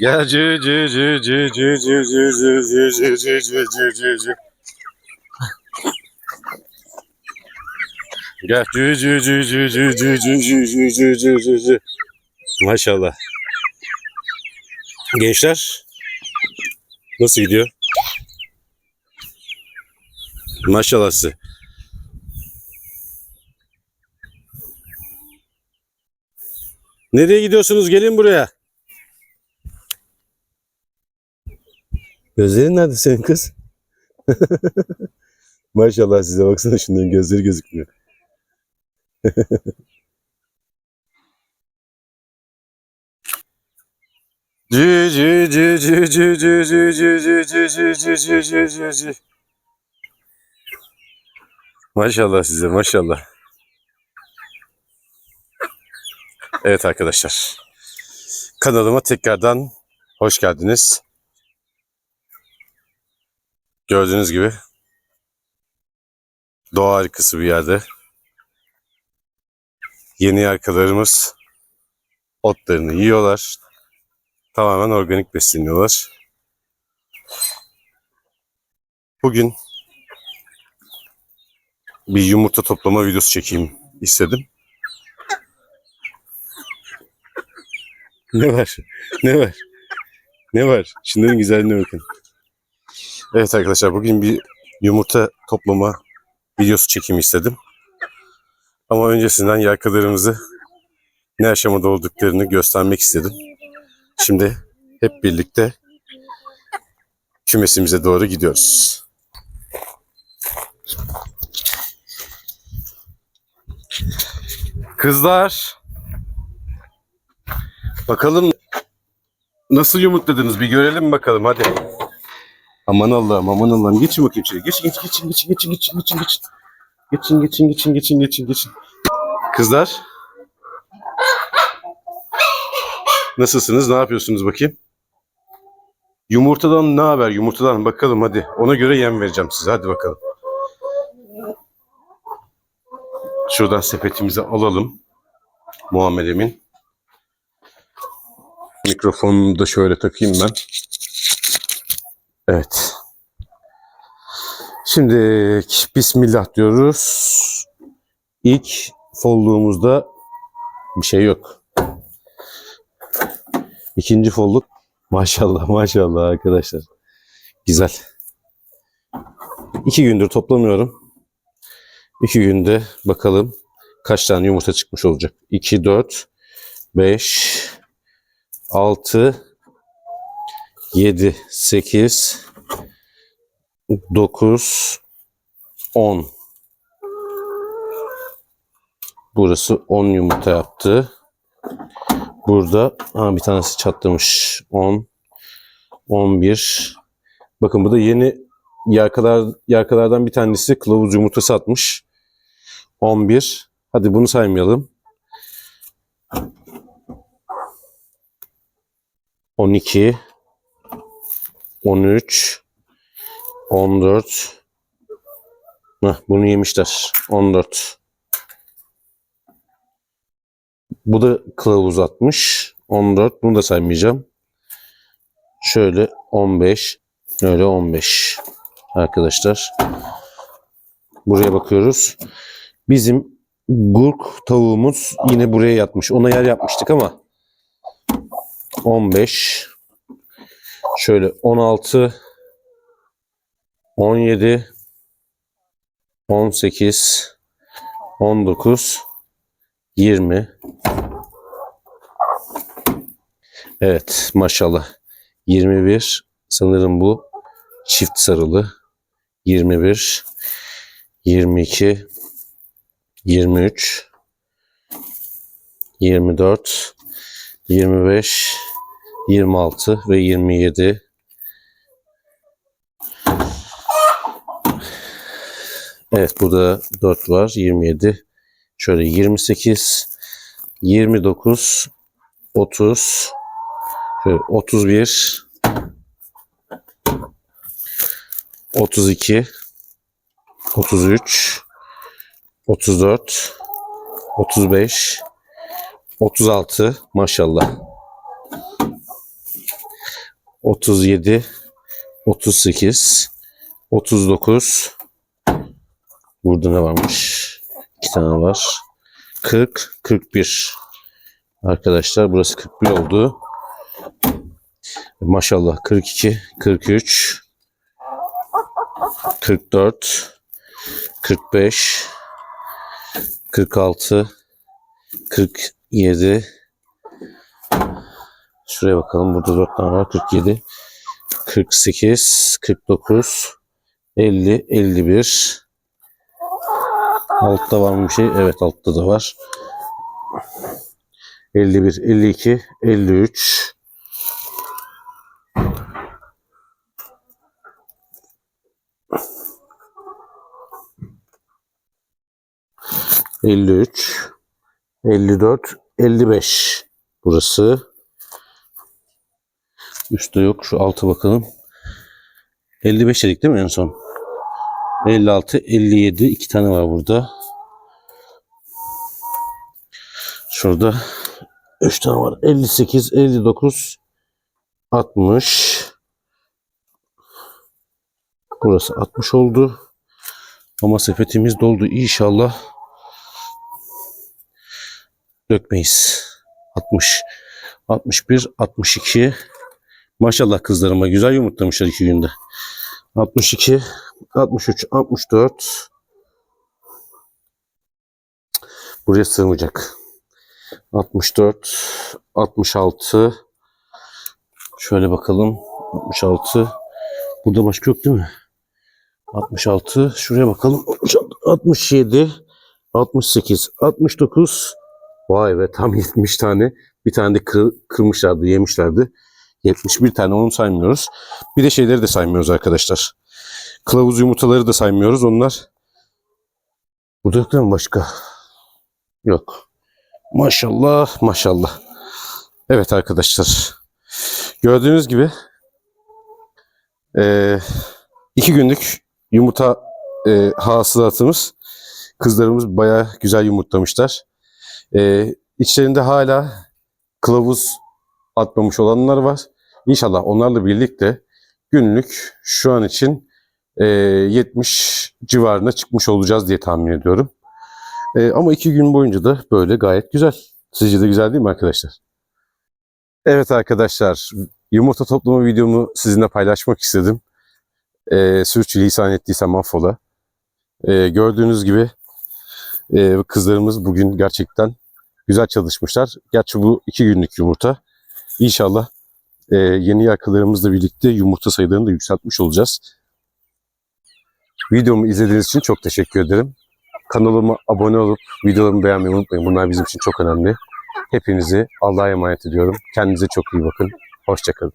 Gel cü cü cü cü cü cü cü cü cü cü cü cü cü cü cü. Gel cü cü cü cü cü cü cü cü cü cü cü cü cü. Maşallah. Gençler nasıl gidiyor? Maşallah size. Nereye gidiyorsunuz? Gelin buraya. Gözlerin nerede senin kız? Maşallah size baksana şunların gözleri gözükmüyor. Cü cü cü cü cü cü cü cü cü cü cü cü cü cü cü cü. Maşallah size maşallah. Evet arkadaşlar. Kanalıma tekrardan hoş geldiniz. Gördüğünüz gibi doğa harikası bir yerde. Yeni arkalarımız otlarını yiyorlar. Tamamen organik besleniyorlar. Bugün bir yumurta toplama videosu çekeyim istedim. Ne var? Ne var? Ne var? Şunların güzelliğine bakın. Evet arkadaşlar bugün bir yumurta toplama videosu çekeyim istedim. Ama öncesinden yelkalarımızı ne aşamada olduklarını göstermek istedim. Şimdi hep birlikte kümesimize doğru gidiyoruz. Kızlar. Bakalım nasıl yumurtladınız bir görelim bakalım hadi. Aman Allah'ım aman Allah'ım geçin bakayım içeri. Geçin geçin geçin geçin geçin geçin geçin geçin. Geçin geçin geçin geçin geçin geçin. Kızlar. Nasılsınız? Ne yapıyorsunuz bakayım? Yumurtadan ne haber? Yumurtadan bakalım hadi. Ona göre yem vereceğim size. Hadi bakalım. Şuradan sepetimizi alalım. Muhammed Emin. Mikrofonumu da şöyle takayım ben. Evet. Şimdi Bismillah diyoruz. İlk folluğumuzda bir şey yok. İkinci folluk maşallah maşallah arkadaşlar. Güzel. İki gündür toplamıyorum. İki günde bakalım kaç tane yumurta çıkmış olacak. 2, 4, 5, 6, 7, 8, 9, 10. Burası 10 yumurta yaptı. Burada ha, bir tanesi çatlamış. 10, 11. Bakın bu da yeni yarkalar, yarkalardan bir tanesi kılavuz yumurtası atmış. 11. Hadi bunu saymayalım. 12 13 14 Heh, bunu yemişler. 14 Bu da kılavuz atmış. 14. Bunu da saymayacağım. Şöyle 15. Öyle 15. Arkadaşlar. Buraya bakıyoruz. Bizim gurk tavuğumuz yine buraya yatmış. Ona yer yapmıştık ama 15 şöyle 16 17 18 19 20 Evet maşallah. 21 sanırım bu çift sarılı. 21 22 23 24 25 26 ve 27 Evet burada 4 var 27 şöyle 28 29 30 şöyle 31 32 33 34 35 36 maşallah. 37, 38, 39. Burada ne varmış? İki tane var. 40, 41. Arkadaşlar burası 41 oldu. Maşallah 42, 43, 44, 45, 46, 47. Şuraya bakalım. Burada 4 tane var. 47, 48, 49, 50, 51. Altta var mı bir şey? Evet altta da var. 51, 52, 53. Elli üç, elli dört, elli beş. Burası. Üstte yok. Şu altı bakalım. 55 dedik değil mi en son? 56, 57. iki tane var burada. Şurada 3 tane var. 58, 59, 60. Burası 60 oldu. Ama sepetimiz doldu. İnşallah dökmeyiz. 60, 61, 62. Maşallah kızlarıma güzel yumurtlamışlar iki günde. 62, 63, 64. Buraya sığmayacak. 64, 66. Şöyle bakalım. 66. Burada başka yok değil mi? 66. Şuraya bakalım. 67, 68, 69. Vay be tam 70 tane. Bir tane de kır, kırmışlardı, yemişlerdi. 71 tane onu saymıyoruz. Bir de şeyleri de saymıyoruz arkadaşlar. Kılavuz yumurtaları da saymıyoruz. Onlar burada yok değil mi başka? Yok. Maşallah maşallah. Evet arkadaşlar. Gördüğünüz gibi eee, iki günlük yumurta eee hasılatımız. Kızlarımız bayağı güzel yumurtlamışlar. Eee içlerinde hala kılavuz atmamış olanlar var. İnşallah onlarla birlikte günlük şu an için eee, 70 civarına çıkmış olacağız diye tahmin ediyorum. Ee, ama iki gün boyunca da böyle gayet güzel. Sizce de güzel değil mi arkadaşlar? Evet arkadaşlar, yumurta toplama videomu sizinle paylaşmak istedim. Ee, sürçülisan ettiysem affola. Ee, gördüğünüz gibi e, kızlarımız bugün gerçekten güzel çalışmışlar. Gerçi bu iki günlük yumurta. İnşallah e, yeni yakalarımızla birlikte yumurta sayılarını da yükseltmiş olacağız. Videomu izlediğiniz için çok teşekkür ederim. Kanalıma abone olup videolarımı beğenmeyi unutmayın. Bunlar bizim için çok önemli. Hepinizi Allah'a emanet ediyorum. Kendinize çok iyi bakın. Hoşçakalın.